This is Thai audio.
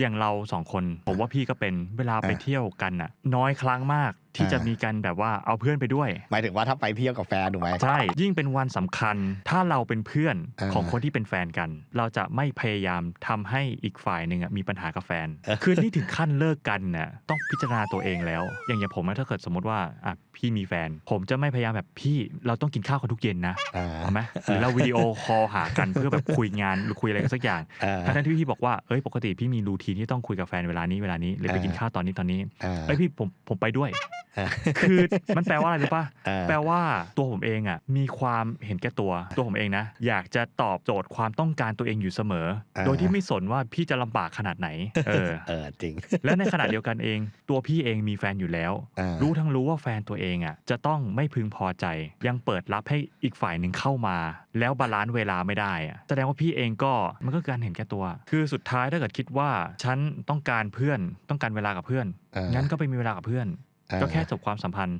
อย่างเราสองคน ผมว่าพี่ก็เป็นเวลาไปอะเที่ยวกันน่ะ น้อยครั้งมาก ที่อ่าจะมีกันแบบว่าเอาเพื่อนไปด้วย หมายถึงว่าถ้าไปเที่ยวกับแฟนถูกไหมใช่ ยิ่งเป็นวันสำคัญ ถ้าเราเป็นเพื่อนอ่าของคนที่เป็นแฟนกัน เราจะไม่พยายามทำให้อีกฝ่ายหนึ่งอะมีปัญหากับแฟนเออคือนี่ถึงขั้นเลิกกันน่ะต้องพิจารณาตัวเองแล้ว อย่างอย่างผมนะถ้าเกิดสมมติว่าอะพี่มีแฟน ผมจะไม่พยายามแบบพี่เราต้องกินข้าวกันทุกเย็นนะอ่าเอาไหมหรือเราวิดีโอคอลหากันเพื่อแบบคุยงานหรือคุยอะไรกันสักอย่างอ่าทั้งๆที่พี่บอกว่าเอ้ยปกติพี่มีรูทีนที่ต้องคุยกับแฟนเวลานี้เวลานี้หรือไปอ่ากิกินข้าวตอนนี้ตอนนี้อ่าเอ้ยพี่ผมผมไปด้วยอ่า คือมันแปลว่าอะไรรู้ป่ะอ่าแปลว่าตัวผมเองอะมีความเห็นแก่ตัวตัวผมเองนะ อยากจะตอบโจทย์ความต้องการตัวเองอยู่เสมออ่าโดยที่ไม่สนว่าพี่จะลำบากขนาดไหน เออเออจริง และในขณะเดียวกันเอง ตัวพี่เองมีแฟนอยู่แล้วอ่ารู้ทั้งรู้ว่าแฟนตัวเองอะจะต้องไม่พึงพอใจ ยังเปิดรับให้อีกฝ่ายหนึ่งเข้ามา แล้วบาลานซ์เวลาไม่ได้อะแสดงว่าพี่เองก็มันก็คือการเห็นแก่ตัว คือสุดท้ายถ้าเกิดคิดว่าฉันต้องการเพื่อนต้องการเวลากับเพื่อนอ่างั้งั้นก็ไปมีเวลากับเพื่อนอ่า ก็แค่จบความสัมพันธ์